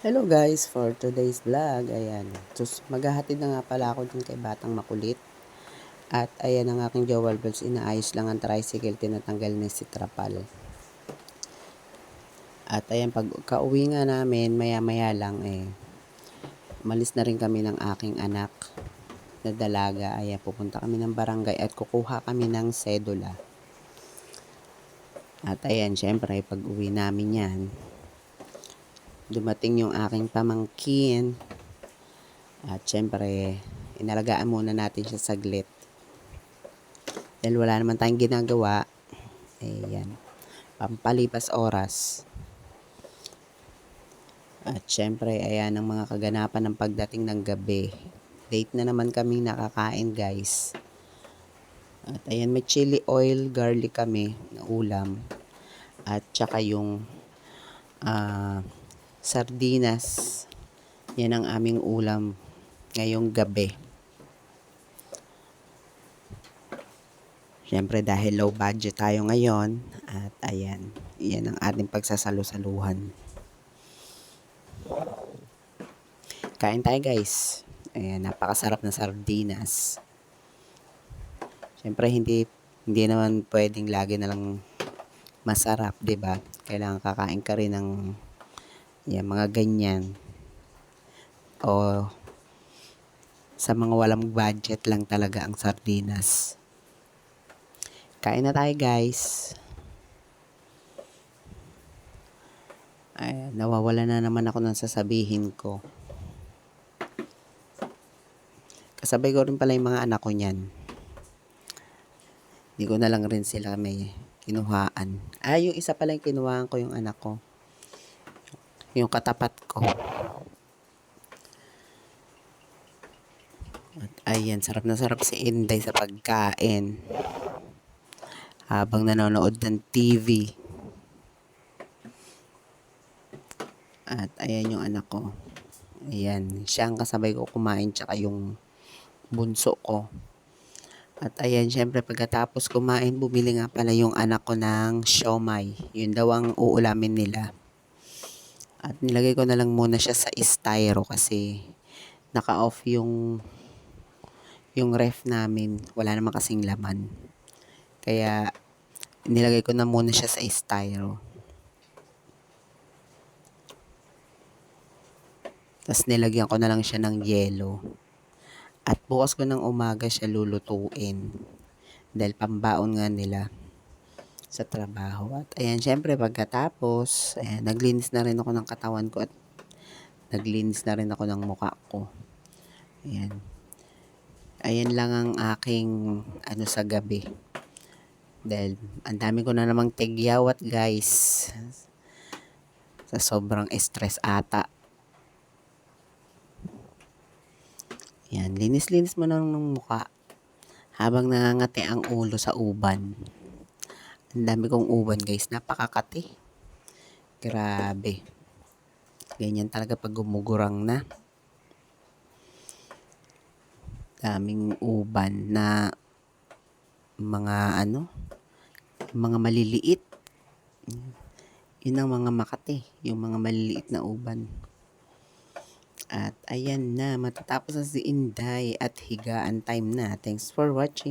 Hello guys, for today's vlog, ayan. Sus, maghahatid na nga pala ako dun kay Batang Makulit. At ayan ang aking Jowel Bells, inaayos lang ang tricycle, tinatanggal na si Trapal. At ayan, pag kauwi nga namin, maya maya lang eh, malis na rin kami ng aking anak na dalaga. Ayan, pupunta kami ng barangay at kukuha kami ng sedula. At ayan, syempre, pag uwi namin yan, dumating yung aking pamangkin. At syempre, inalagaan muna natin siya saglit. Dahil wala naman tayong ginagawa. Ayan. Pampalipas oras. At syempre, ayan ang mga kaganapan ng pagdating ng gabi. Late na naman kaming nakakain, guys. At ayan, may chili oil, garlic kami na ulam. At tsaka yung ah sardinas. Yan ang aming ulam ngayong gabi. Siyempre dahil low budget tayo ngayon at ayan, yan ang ating pagsasalu-saluhan. Kain tayo guys. Ayan, napakasarap na sardinas. Siyempre hindi hindi naman pwedeng lagi na lang masarap, 'di ba? Kailangan kakain ka rin ng yan, mga ganyan. O sa mga walang budget lang talaga ang sardinas. Kain na tayo guys. Ay, nawawala na naman ako ng sasabihin ko. Kasabay ko rin pala yung mga anak ko niyan. Hindi ko na lang rin sila may kinuhaan. Ah, yung isa pala yung kinuhaan ko yung anak ko. Yung katapat ko. At ayan, sarap na sarap si Inday sa pagkain. Habang nanonood ng TV. At ayan yung anak ko. Ayan, siya ang kasabay ko kumain tsaka yung bunso ko. At ayan, syempre pagkatapos kumain, bumili nga pala yung anak ko ng siomay. Yun daw ang uulamin nila. At nilagay ko na lang muna siya sa styro kasi naka-off yung yung ref namin. Wala naman kasing laman. Kaya nilagay ko na muna siya sa styro. Tapos nilagyan ko na lang siya ng yelo. At bukas ko ng umaga siya lulutuin. Dahil pambaon nga nila sa trabaho. At ayan, syempre pagkatapos, ayan, naglinis na rin ako ng katawan ko at naglinis na rin ako ng mukha ko. Ayan. Ayan lang ang aking ano sa gabi. Dahil ang dami ko na namang tigyawat guys. Sa sobrang stress ata. Yan, linis-linis mo na ng mukha. Habang nangangati ang ulo sa uban. Ang dami kong uban guys, napakakati. Grabe. Ganyan talaga pag gumugurang na. Daming uban na mga ano, mga maliliit. Yun ang mga makati, yung mga maliliit na uban. At ayan na, matatapos na si Inday at higaan time na. Thanks for watching.